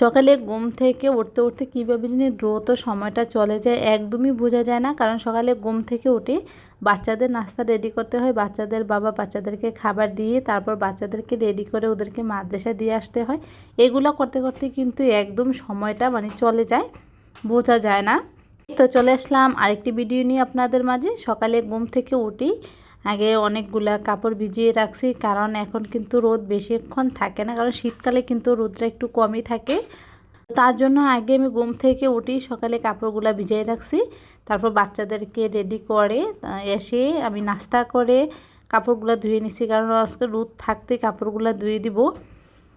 সকালে ঘুম থেকে উঠতে উঠতে কীভাবে জানি দ্রুত সময়টা চলে যায়। একদমই বোঝা যায় না, কারণ সকালে ঘুম থেকে উঠে বাচ্চাদের নাস্তা রেডি করতে হয়। বাচ্চাদের বাবা বাচ্চাদেরকে খাবার দিয়ে তারপর বাচ্চাদেরকে রেডি করে ওদেরকে মাদ্রাসা দিয়ে আসতে হয়। এগুলো করতে করতে কিন্তু একদম সময়টা মানে চলে যায়, বোঝা যায় না। তো চলে আসলাম আরেকটি ভিডিও নিয়ে আপনাদের মাঝে। সকালে ঘুম থেকে উঠি আগে অনেকগুলা কাপড় ভিজিয়ে রাখছি, কারণ এখন কিন্তু রোদ বেশিক্ষণ থাকে না, কারণ শীতকালে কিন্তু রোদটা একটু কমই থাকে। তার জন্য আগে আমি ঘুম থেকে উঠি, সকালে কাপড়গুলো ভিজিয়ে রাখছি, তারপর বাচ্চাদেরকে রেডি করে এসে আমি নাস্তা করে কাপড়গুলো ধুয়ে নিছি, কারণ আজকে রোদ থাকতে কাপড়গুলো ধুয়ে দিব।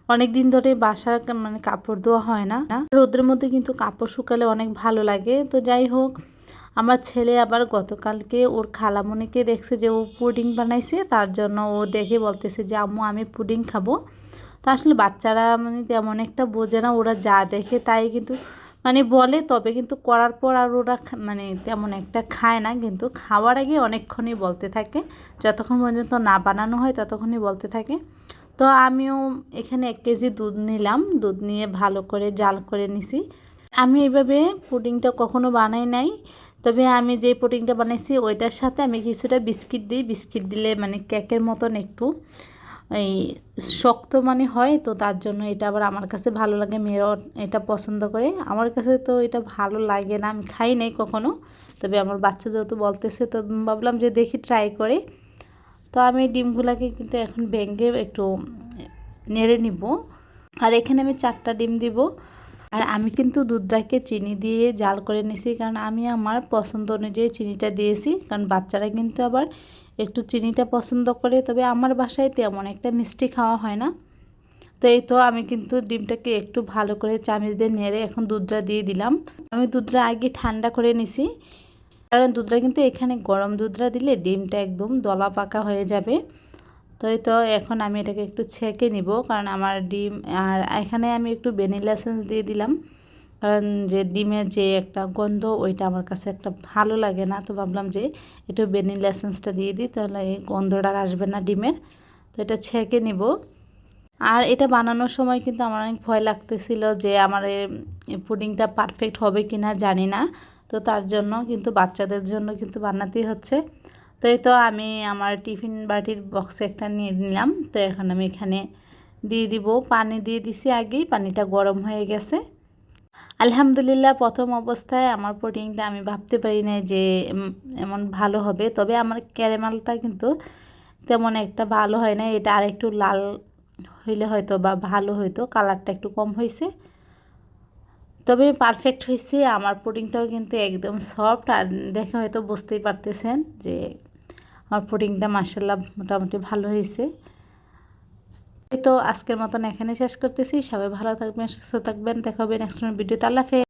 অনেক দিন ধরে বাসার মানে কাপড় ধোয়া হয় না। রোদের মধ্যে কিন্তু কাপড় শুকালে অনেক ভালো লাগে। তো যাই হোক আমার ছেলে আবার গতকালকে ওর খালামণিকে দেখছে যে ও পুডিং বানাইছে, তার জন্য ও দেখে বলতেছে যে, আম্মু, আমি পুডিং খাব। তো আসলে বাচ্চারা মানে তেমন একটা বোঝে না, ওরা যা দেখে তাই কিন্তু মানে বলে, তবে কিন্তু করার পর আর ওরা মানে তেমন একটা খায় না, কিন্তু খাওয়ার আগে অনেকক্ষণই বলতে থাকে, যতক্ষণ পর্যন্ত না বানানো হয় ততক্ষণই বলতে থাকে। তো আমিও এখানে এক কেজি দুধ নিলাম, দুধ নিয়ে ভালো করে জাল করে নিছি। আমি এইভাবে পুডিংটা কখনো বানাই নাই। তবে আমি যে পুডিংটা বানাইছি, ওইটার সাথে আমি কিছুটা বিস্কিট দিই। বিস্কিট দিলে মানে কেকের মতন একটু, এই শক্ত মানে হয়, তো তার জন্য এটা আবার আমার কাছে ভালো লাগে। মেয়েরাও এটা পছন্দ করে। আমার কাছে তো এটা ভালো লাগে না, আমি খাই নাই কখনো। তবে আমার বাচ্চা যেহেতু বলতেছে, তো ভাবলাম যে দেখি ট্রাই করে। তো আমি ডিমগুলোকে কিন্তু এখন ভেঙে একটু নেড়ে নিব। আর এখানে আমি চারটা ডিম দিব। আর আমি কিন্তু দুধটাকে চিনি দিয়ে জাল করে নিছি, কারণ আমি আমার পছন্দ অনুযায়ী চিনিটা দিয়েছি, কারণ বাচ্চারা কিন্তু আবার একটু চিনিটা পছন্দ করে, তবে আমার বাসায় তেমন একটা মিষ্টি খাওয়া হয় না। তো এই তো আমি কিন্তু ডিমটাকে একটু ভালো করে চামিচ দিয়ে নেড়ে এখন দুধটা দিয়ে দিলাম। আমি দুধটা আগে ঠান্ডা করে নিছি, কারণ দুধটা কিন্তু এখানে গরম দুধটা দিলে ডিমটা একদম দলা পাকা হয়ে যাবে। তো এই তো এখন আমি এটাকে একটু ছেঁকে নিব, কারণ আমার ডিম, আর এখানে আমি একটু ভ্যানিলা এসেন্স দিয়ে দিলাম। কারণ যে ডিমের যে একটা গন্ধ, ওইটা আমার কাছে একটা ভালো লাগে না। তো ভাবলাম যে একটু ভ্যানিলা এসেন্সটা দিয়ে দিই, তাহলে এই গন্ধটা আসবে না ডিমের। তো এটা ছেঁকে নিব। আর এটা বানানোর সময় কিন্তু আমার অনেক ভয় লাগতেছিল যে আমার পুডিংটা পারফেক্ট হবে কি না জানি না। তো তার জন্য কিন্তু বাচ্চাদের জন্য কিন্তু বানাতেই হচ্ছে। তো এই তো আমি আমার টিফিন বাটির বক্সে একটা নিয়ে নিলাম। তো এখন আমি এখানে দিয়ে দিব। পানি দিয়ে দিছি আগেই, পানিটা গরম হয়ে গেছে। আলহামদুলিল্লাহ, প্রথম অবস্থায় আমার পুডিংটা আমি ভাবতে পারি না যে এমন ভালো হবে। তবে আমার ক্যারেমালটা কিন্তু তেমন একটা ভালো হয় না এটা আর একটু লাল হইলে হয়তো বা ভালো হইতো, কালারটা একটু কম হয়েছে তবে পারফেক্ট হয়েছে আমার পুডিংটাও কিন্তু একদম সফট আর দেখে হয়তো বুঝতেই পারতেছেন যে আমার পুডিংটা মার্শাল্লাহ মোটামুটি ভালো হয়েছে। তো আজকের মতন এখানে শেষ করতেছি। সবাই ভালো থাকবেন, সুস্থ থাকবেন। দেখা হবে নেক্সট ভিডিওতে। আল্লাহ